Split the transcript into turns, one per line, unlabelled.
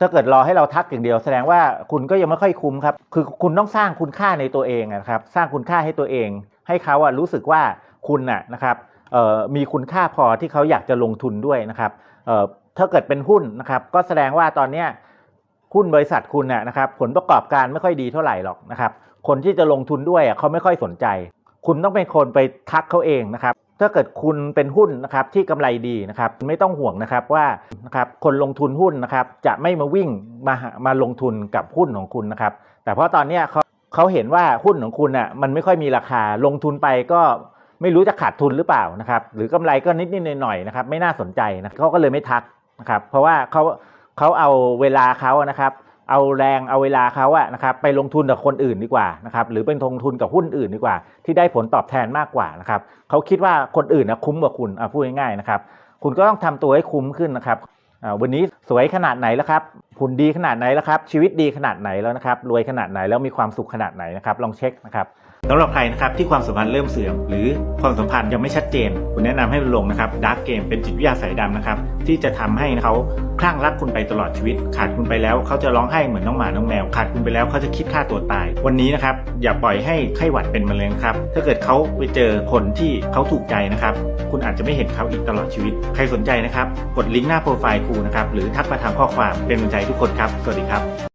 ถ้าเกิดรอให้เราทักอย่างเดียวแสดงว่าคุณก็ยังไม่ค่อยคุ้มครับ คือคุณต้องสร้างคุณค่าในตัวเองนะครับ สร้างคุณค่าให้ตัวเอง ให้เขาอะรู้สึกว่าคุณน่ะนะครับมีคุณค่าพอที่เขาอยากจะลงทุนด้วยนะครับถ้าเกิดเป็นหุ้นนะครับ ก็แสดงว่าตอนเนี้ยหุ้นบริษัทคุณน่ะนะครับ ผลประกอบการไม่ค่อยดีเท่าไหร่หรอกนะครับ คนที่จะลงทุนด้วยเขาไม่ค่อยสนใจ คุณต้องเป็นคนไปทักเขาเองนะครับ ถ้าเกิดคุณเป็นหุ้นนะครับที่กำไรดีนะครับไม่ต้องห่วงนะครับว่านะครับคนลงทุนหุ้นนะครับจะไม่มาวิ่งมามาลงทุนกับหุ้นของคุณนะครับ แต่เพราะตอนนี้เขาเขาเห็นว่าหุ้นของคุณอะมันไม่ค่อยมีราคาลงทุนไปก็ไม่รู้จะขาดทุนหรือเปล่านะครับหรือกำไรก็นิดนิดหน่อยหน่อยๆนะครับไม่น่าสนใจนะเขาก็เลยไม่ทักนะครับเพราะว่าเขาเขาเอาเวลาเขานะครับ เอาแรงเอาเวลาเขาอะนะครับไปลงทุนกับคนอื่นดีกว่านะครับหรือเป็นลงทุนกับหุ้นอื่นดีกว่า ที่ได้ผลตอบแทนมากกว่านะครับเขาคิดว่าคนอื่นนะคุ้มกว่าคุณอพูดง่ายๆนะครับคุณก็ต้องทำตัวให้คุ้มขึ้นนะครับวันนี้สวยขนาดไหนแล้วครับหุ่นดีขนาดไหนแล้วครับชีวิตดีขนาดไหนแล้วนะครับรวยขนาดไหนแล้วมีความสุขขนาดไหนนะครับลองเช็คนะครับ สำหรับใครนะครับที่ความสัมพันธ์เริ่มเสื่อม หรือความสัมพันธ์ยังไม่ชัดเจนคุณแนะนำให้ลงนะครับดาร์กเกมเป็นจิตวิทยาสายดำนะครับที่จะทำให้เขาคลั่งรักคุณไปตลอดชีวิต ขาดคุณไปแล้วเขาจะร้องไห้เหมือนน้องหมาน้องแมว ขาดคุณไปแล้วเขาจะคิดฆ่าตัวตาย วันนี้นะครับอย่าปล่อยให้ไข้หวัดเป็นมะเร็งครับถ้าเกิดเขาไปเจอคนที่เขาถูกใจนะครับคุณอาจจะไม่เห็นเขาอีกตลอดชีวิต ใครสนใจนะครับกดลิงก์หน้าโปรไฟล์ครูนะครับหรือทักมาทางข้อความเป็นกำลังใจทุกคนครับสวัสดีครับ